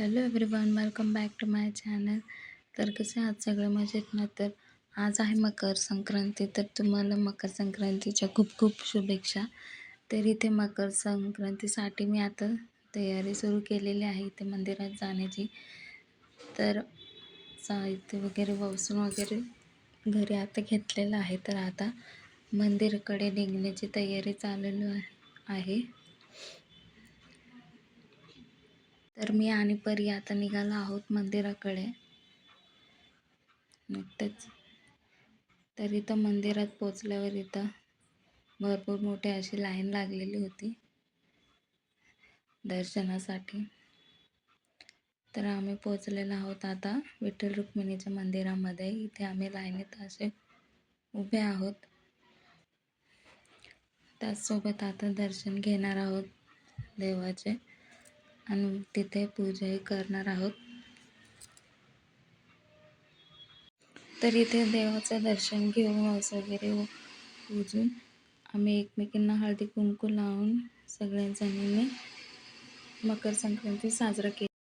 Hello everyone welcome back to my channel तर कसे आज सगळे मजेत ना? तर आज आहे मकर संक्रांती. तर तुम्हाला मकर संक्रांतीच्या खूप खूप शुभेच्छा. तर इथे मकर संक्रांतीसाठी मी आता तयारी सुरू केलेली आहे इथे मंदिरात जाण्याची. तर साहित्य वगैरे वसून वगैरे घरी आता घेतलेलं आहे. तर आता मंदिरकडे निघण्याची तयारी चाललेली आहे. तर मी आणि परी आता निघालो आहोत मंदिराकडे. नुकतेच. तर इथं मंदिरात पोचल्यावर इथं भरपूर मोठी अशी लाईन लागलेली होती. दर्शनासाठी. तर आम्ही पोचलेलो आहोत आता विठ्ठल रुक्मिणीच्या मंदिरामध्ये. इथे आम्ही लाईनीत असे उभे आहोत. त्याचसोबत आता दर्शन घेणार आहोत देवाचे. आणि तिथे पूजाही करणार आहोत. तर इथे देवाचं दर्शन घेऊन वगैरे पूजून आम्ही एकमेकींना हळदी कुंकू लावून सगळ्या जणींनी मकर संक्रांती साजरा केली.